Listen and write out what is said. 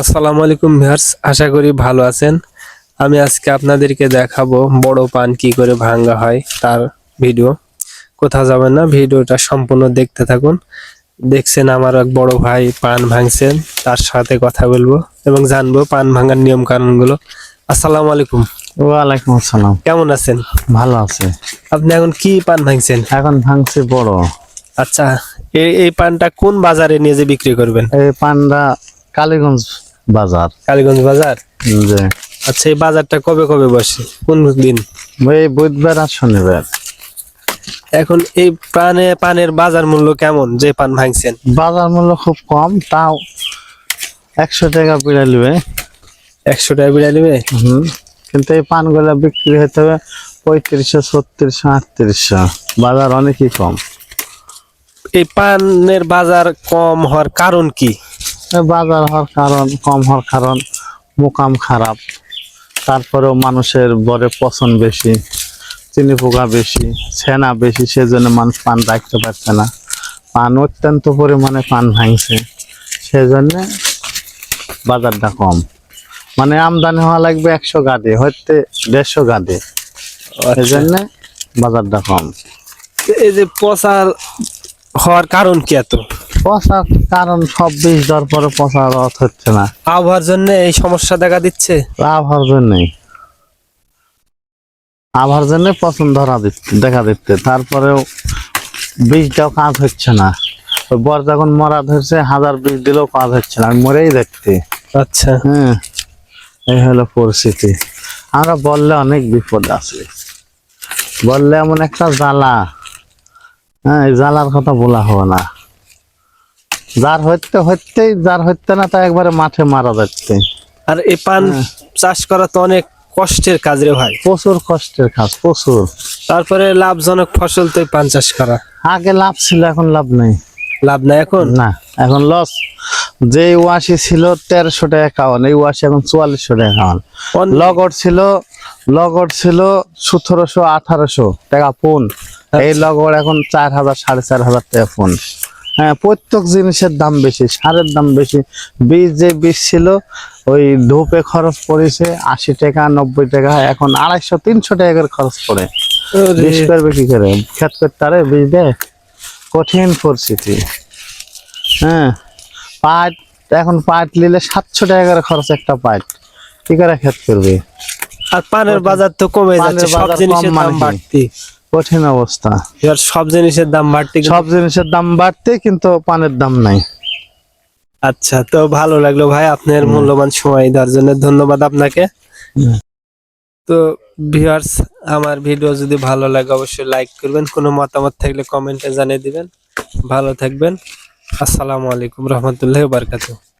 আসসালামু আলাইকুম ভিউয়ার্স আশা করি ভালো আছেন। আমি আজকে আপনাদেরকে দেখাবো বড় পান কি করে ভাঙ্গা হয় তার ভিডিও। কোথাও যাবেন না ভিডিওটা সম্পূর্ণ দেখতে থাকুন। দেখছেন আমার এক বড় ভাই পান ভাঙছেন তার সাথে কথা বলব এবং জানব পান ভাঙার নিয়ম কানুনগুলো আসসালামু আলাইকুম। ওয়ালাইকুম আসসালাম। কেমন আছেন? ভালো আছে। আপনি এখন কি পান ভাঙছেন? এখন ভাঙছে বড়। আচ্ছা এই এই পানটা কোন বাজারে নিয়ে যে বিক্রি করবেন? এই পান্ডা কালীগঞ্জ বাজার। কালীগঞ্জ বাজার? যে আচ্ছা এই বাজারটা কবে কবে বসে? কোন দিন? এই বুধবার আর শনিবার। এখন এই পানে পানের বাজার মূল্য কেমন যে পান ভাঙছেন? বাজার মূল্য খুব কম তাও একশো টাকা পিড়া নেবে। একশো টাকা বিড়াই নেবে? হুম। কিন্তু এই পানগুলো বিক্রি হতে হবে পঁয়ত্রিশশো ছত্রিশশো আটত্রিশশো। বাজার অনেকই কম। এই পানের বাজার কম হওয়ার কারণ কি? বাজার হওয়ার কারণ কম হওয়ার কারণ মোকাম খারাপ। তারপরেও মানুষের বরে পছন্দ বেশি চিনি পোকা বেশি ছেনা বেশি সেজন্য মানুষ পান রাখতে পারছে না। পান অত্যন্ত পরিমাণে পান ভাঙছে সেজন্য বাজারটা কম। মানে আমদানি হওয়া লাগবে একশো গাড়ি হইতে দেড়শো গাড়ি সেজন্য বাজারটা কম। এই যে পচার হওয়ার কারণ কি এত? পচার কারণ সব বিষ দেওয়ার পরে পচার রথ হচ্ছে না। আবহাওয়ার জন্য এই সমস্যা দেখা দিচ্ছে? আবহাওয়ার জন্যই। আবহাওয়ার জন্য পছন্দ ধরা দিচ্ছে দেখা দিচ্ছে তারপরেও বীজটাও কাজ হচ্ছে না। বর যখন মরা ধরছে হাজার বীজ দিলেও কাজ হচ্ছে না। মরেই দেখতে আচ্ছা। হ্যাঁ এই হলো পরিস্থিতি। আমরা বললে অনেক বিপদ আছে। বললে এমন একটা জ্বালা। হ্যাঁ এই জ্বালার কথা বলা হবে না। যার হইতে হইতেই যার হইতে না তা একবারে মাঠে মারা যাচ্ছে। আর এই পান চাষ করা তো অনেক কষ্টের কাজ রে ভাই। প্রচুর কষ্টের কাজ প্রচুর। তারপরে লাভজনক ফসল তো পান চাষ করা। আগে লাভ ছিল এখন লাভ নাই। লাভ নাই এখন? না এখন লস। যে ওয়াশি ছিল তেরোশো টাকা খাওয়ান এই ওয়াশি এখন চুয়াল্লিশশো টাকা খাওয়ান। লগর ছিল লগর ছিল সতেরোশো আঠারোশো টাকা ফোন। এই লগর এখন চার হাজার সাড়ে চার হাজার টাকা ফোন। হ্যাঁ প্রত্যেক জিনিসের দাম বেশি সারের দাম বেশি। বীজ যে বীজ ছিল ওই ধূপে খরচ পড়েছে আশি টাকা নব্বই টাকা এখন আড়াইশো তিনশো টাকা করে খরচ পড়ে। বীজ করবে কি করে? খেত করতে পারে বীজ দেয় কঠিন পরিস্থিতি। হ্যাঁ পাট এখন পাট নিলে সাতশো টাকা করে খরচ একটা পাট। কি করে খেত করবে? আর পানের বাজার তো কমে যাচ্ছে সব জিনিসের মানে দাম বাড়তি। কঠিন অবস্থা। এবার সব জিনিসের দাম বাড়তি সব জিনিসের দাম বাড়তে কিন্তু পানের দাম নাই। আচ্ছা তো ভালো লাগল ভাই আপনার মূল্যবান সময় দেওয়ার জন্য। ধন্যবাদ আপনাকে। তো ভিউয়ার্স আমার ভিডিও যদি ভালো লাগে অবশ্যই লাইক করবেন। কোনো মতামত থাকলে কমেন্টে জানিয়ে দিবেন। ভালো থাকবেন। আসসালামু আলাইকুম রহমতুল্লাহ বারকাতুহ।